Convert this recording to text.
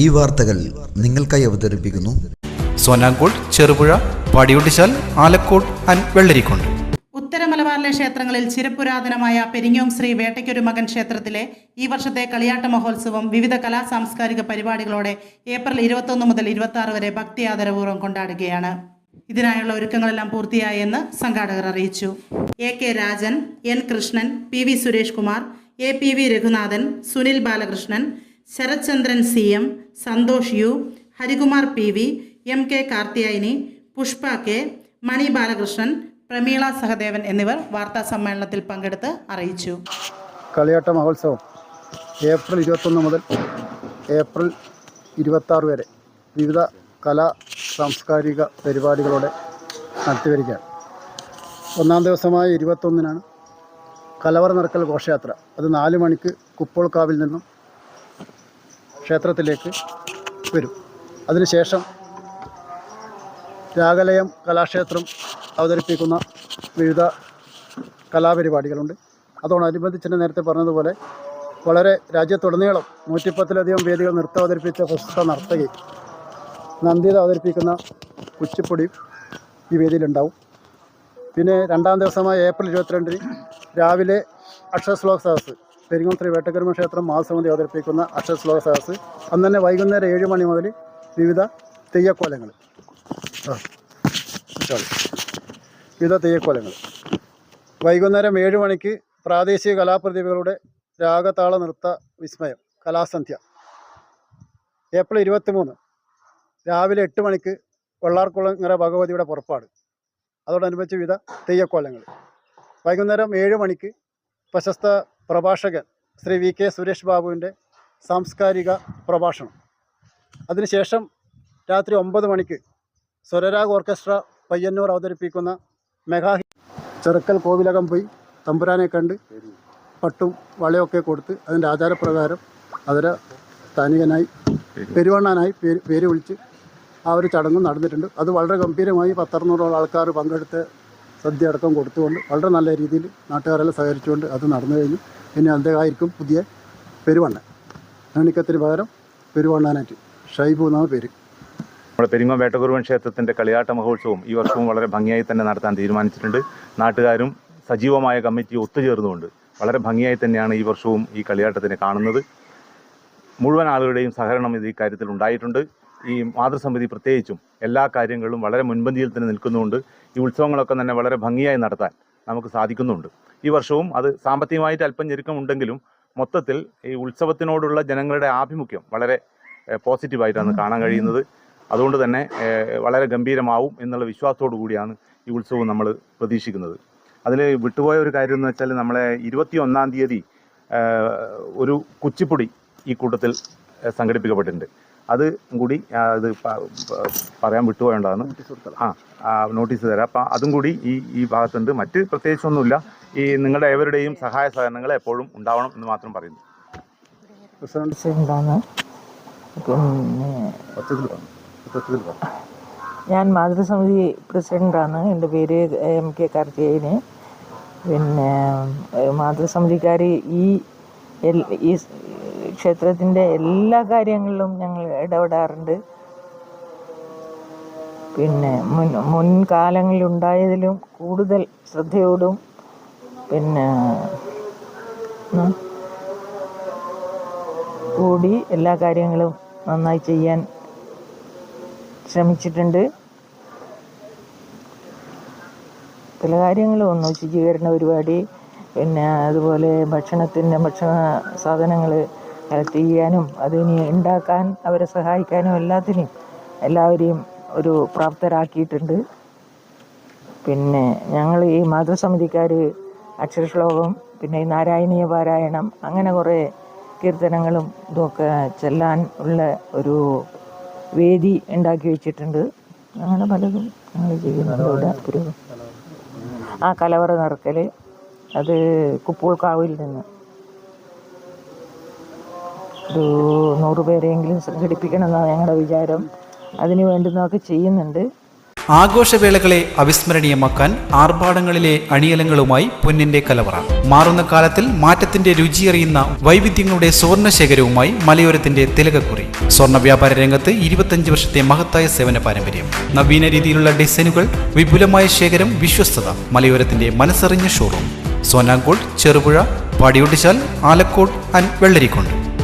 ഈ വാർത്തകൾ നിങ്ങൾക്കായി അവതരിപ്പിക്കുന്നു. സോനാങ്കോട് ചെറുപുഴ പാടിയൊട്ടിച്ചാൽ ആലക്കോട് ആൻഡ് വെള്ളരിക്കോണ്ട് ഉത്തര മലബാറിലെ ക്ഷേത്രങ്ങളിൽ ചിരപുരാതനമായ പെരിങ്ങോം ശ്രീ വേട്ടയ്ക്കൊരു മകൻ ക്ഷേത്രത്തിലെ ഈ വർഷത്തെ കളിയാട്ട മഹോത്സവം വിവിധ കലാ സാംസ്കാരിക പരിപാടികളോടെ ഏപ്രിൽ ഇരുപത്തൊന്ന് മുതൽ ഇരുപത്തി ആറ് വരെ ഭക്തി ആദരപൂർവം കൊണ്ടാടുകയാണ്. ഇതിനായുള്ള ഒരുക്കങ്ങളെല്ലാം പൂർത്തിയായെന്ന് സംഘാടകർ അറിയിച്ചു. A K Rajan N Krishnan P V Suresh Kumar A P V Raghunathan Sunil Balakrishnan Sarathchandran C M Santhosh U Harikumar P V M K Karthiyayini Pushpa K Mani Balakrishnan Prameela Sahadevan എന്നിവർ വാർത്താ സമ്മേളനത്തിൽ പങ്കെടുത്ത് അറിയിച്ചു. കളിയാട്ട മഹോത്സവം April ഇരുപത്തൊന്ന് മുതൽ April ഇരുപത്താറ് വരെ വിവിധ കലാ സാംസ്കാരിക പരിപാടികളോടെ നടത്തിവരികയാണ്. ഒന്നാം ദിവസമായ ഇരുപത്തൊന്നിനാണ് കലവറ നിറക്കൽ ഘോഷയാത്ര. അത് നാല് മണിക്ക് കുപ്പോൾക്കാവിൽ നിന്നും ക്ഷേത്രത്തിലേക്ക് വരും. അതിനുശേഷം രാഗലയം കലാക്ഷേത്രം അവതരിപ്പിക്കുന്ന വിവിധ കലാപരിപാടികളുണ്ട്. അതോടനുബന്ധിച്ച് തന്നെ നേരത്തെ പറഞ്ഞതുപോലെ വളരെ രാജ്യത്തുടനീളം നൂറ്റിപ്പത്തിലധികം വേദികൾ നൃത്തം അവതരിപ്പിച്ച പ്രശസ്ത നർത്തകി നന്ദിത അവതരിപ്പിക്കുന്ന കുച്ചിപ്പൊടി ഈ വേദിയിലുണ്ടാവും. പിന്നെ രണ്ടാം ദിവസമായ ഏപ്രിൽ ഇരുപത്തിരണ്ടിന് രാവിലെ അക്ഷരശ്ലോക സദസ് പെരിങ്ങോം ശ്രീ വേട്ടക്കരുമ ക്ഷേത്രം മഹാസമിതി അവതരിപ്പിക്കുന്ന അക്ഷരശ്ലോക സദസ് അന്ന് തന്നെ വൈകുന്നേരം ഏഴ് മണി മുതൽ വിവിധ തെയ്യക്കോലങ്ങൾ. വിവിധ തെയ്യക്കോലങ്ങൾ. വൈകുന്നേരം ഏഴ് മണിക്ക് പ്രാദേശിക കലാപ്രതിഭകളുടെ രാഗതാള നൃത്ത വിസ്മയം കലാസന്ധ്യ. ഏപ്രിൽ ഇരുപത്തി മൂന്ന് രാവിലെ എട്ട് മണിക്ക് വെള്ളാർക്കുളങ്ങര ഭഗവതിയുടെ പുറപ്പാട്. അതോടനുബന്ധിച്ച് വിവിധ തെയ്യക്കോലങ്ങൾ. വൈകുന്നേരം ഏഴ് മണിക്ക് പ്രശസ്ത പ്രഭാഷകൻ ശ്രീ വി കെ സുരേഷ് ബാബുവിന്റെ സാംസ്കാരിക പ്രഭാഷണം. അതിനുശേഷം രാത്രി ഒമ്പത് മണിക്ക് സ്വരരാഗ് ഓർക്കസ്ട്ര പയ്യന്നൂർ അവതരിപ്പിക്കുന്ന മെഗാ ചെറുക്കൽ കോവിലകം പോയി തമ്പുരാനെ കണ്ട് പട്ടും വളയൊക്കെ കൊടുത്ത് അതിന്റെ ആചാരപ്രകാരം അതിരെ സ്ഥാനികനായി പെരുവണ്ണാനായി പേര് പേര് വിളിച്ച് ആ ഒരു ചടങ്ങ് നടന്നിട്ടുണ്ട്. അത് വളരെ ഗംഭീരമായി പത്തറുന്നൂറോളം ആൾക്കാർ പങ്കെടുത്ത് സദ്യ അടക്കം കൊടുത്തുകൊണ്ട് വളരെ നല്ല രീതിയിൽ നാട്ടുകാരെല്ലാം സഹകരിച്ചുകൊണ്ട് അത് നടന്നു കഴിഞ്ഞു. ഇനി അദ്ദേഹമായിരിക്കും പുതിയ പെരുവണ്ണ നണിക്കത്തിന് പകരം പെരുവണ്ണാനായിട്ട് ഷൈബു എന്നാണ് പേര്. നമ്മുടെ പെരിങ്ങോം വേട്ടകുറുവൻ ക്ഷേത്രത്തിന്റെ കളിയാട്ട മഹോത്സവം ഈ വർഷവും വളരെ ഭംഗിയായി തന്നെ നടത്താൻ തീരുമാനിച്ചിട്ടുണ്ട്. നാട്ടുകാരും സജീവമായ കമ്മിറ്റി ഒത്തുചേർന്നുകൊണ്ട് വളരെ ഭംഗിയായി തന്നെയാണ് ഈ വർഷവും ഈ കളിയാട്ടത്തിനെ കാണുന്നത്. മുഴുവൻ ആളുകളുടെയും സഹകരണം ഇത് ഈ കാര്യത്തിൽ ഉണ്ടായിട്ടുണ്ട്. ഈ മാതൃസമിതി പ്രത്യേകിച്ചും എല്ലാ കാര്യങ്ങളിലും വളരെ മുൻപന്തിയിൽ തന്നെ നിൽക്കുന്നുണ്ട്. ഈ ഉത്സവങ്ങളൊക്കെ തന്നെ വളരെ ഭംഗിയായി നടത്താൻ നമുക്ക് സാധിക്കുന്നുണ്ട്. ഈ വർഷവും അത് സാമ്പത്തികമായിട്ട് അല്പം ഞെരുക്കമുണ്ടെങ്കിലും മൊത്തത്തിൽ ഈ ഉത്സവത്തിനോടുള്ള ജനങ്ങളുടെ ആഭിമുഖ്യം വളരെ പോസിറ്റീവായിട്ടാണ് കാണാൻ കഴിയുന്നത്. അതുകൊണ്ട് തന്നെ വളരെ ഗംഭീരമാവും എന്നുള്ള വിശ്വാസത്തോടു കൂടിയാണ് ഈ ഉത്സവം നമ്മൾ പ്രതീക്ഷിക്കുന്നത്. അതിൽ വിട്ടുപോയ ഒരു കാര്യം എന്ന് വെച്ചാൽ നമ്മളെ ഇരുപത്തി ഒന്നാം തീയതി ഒരു കുച്ചിപ്പുടി ഈ കൂട്ടത്തിൽ സംഘടിപ്പിക്കപ്പെട്ടിട്ടുണ്ട്. അത് കൂടി അത് പറയാൻ വിട്ടുപോയതാണ് ആ നോട്ടീസ് തരാം. അപ്പം അതും കൂടി ഈ ഈ ഭാഗത്തുണ്ട്. മറ്റ് പ്രത്യേകിച്ചൊന്നുമില്ല. ഈ നിങ്ങളുടെ ഏവരുടെയും സഹായ സഹകരണങ്ങൾ എപ്പോഴും ഉണ്ടാവണം എന്ന് മാത്രം പറയുന്നു. ഞാൻ മാതൃസമിതി പ്രസിഡന്റാണ്. എന്റെ പേര് എം കെ കാർത്തികേയന്. പിന്നെ മാതൃസമിതിക്കാർ ഈ എൽ- ഈ ക്ഷേത്രത്തിന്റെ എല്ലാ കാര്യങ്ങളിലും ഞങ്ങൾ ഇടപെടാറുണ്ട്. പിന്നെ മുൻ മുൻകാലങ്ങളിലുണ്ടായതിലും കൂടുതൽ ശ്രദ്ധയോടും പിന്നെ കൂടി എല്ലാ കാര്യങ്ങളും നന്നായി ചെയ്യാൻ ശ്രമിച്ചിട്ടുണ്ട്. പല കാര്യങ്ങളും ഒന്ന് ശുചീകരണ പരിപാടി പിന്നെ അതുപോലെ ഭക്ഷണത്തിന്റെ ഭക്ഷണ സാധനങ്ങൾ കളക്ട് ചെയ്യാനും അതിനി ഉണ്ടാക്കാൻ അവരെ സഹായിക്കാനും എല്ലാത്തിനും എല്ലാവരെയും ഒരു പ്രാപ്തരാക്കിയിട്ടുണ്ട്. പിന്നെ ഞങ്ങൾ ഈ മാതൃസമിതിക്കാർ അക്ഷരശ്ലോകം പിന്നെ ഈ നാരായണീയ പാരായണം അങ്ങനെ കുറേ കീർത്തനങ്ങളും ഇതൊക്കെ ചെല്ലാൻ ഉള്ള ഒരു വേദി ഉണ്ടാക്കി വെച്ചിട്ടുണ്ട്. അങ്ങനെ പലതും ഞങ്ങൾ ചെയ്യുന്നുണ്ട് ഇവിടെ. ആ കലവറ നിറക്കൽ അത് കുപ്പൂൾക്കാവിൽ നിന്ന്. ഒരു നൂറ് പേരെയെങ്കിലും സംഘടിപ്പിക്കണം എന്നാണ് ഞങ്ങളുടെ വിചാരം. അതിന് വേണ്ടുന്നതൊക്കെ ചെയ്യുന്നുണ്ട്. ആഘോഷവേളകളെ അവിസ്മരണീയമാക്കാൻ ആർഭാടങ്ങളിലെ അണിയലങ്ങളുമായി പൊന്നിന്റെ കലവറ. മാറുന്ന കാലത്തിൽ മാറ്റത്തിന്റെ രുചിയറിയുന്ന വൈവിധ്യങ്ങളുടെ സ്വർണ ശേഖരവുമായി മലയോരത്തിന്റെ തിലകക്കുറി. സ്വർണ വ്യാപാര രംഗത്ത് ഇരുപത്തഞ്ച് വർഷത്തെ മഹത്തായ സേവന പാരമ്പര്യം. നവീന രീതിയിലുള്ള ഡിസൈനുകൾ വിപുലമായ ശേഖരം വിശ്വസ്തത മലയോരത്തിന്റെ മനസ്സറിഞ്ഞ ഷോറൂം സോനാങ്കോട് ചെറുപുഴ പാടിയൊട്ടിച്ചാൽ ആലക്കോട് ആൻഡ് വെള്ളരിക്കുണ്ട്.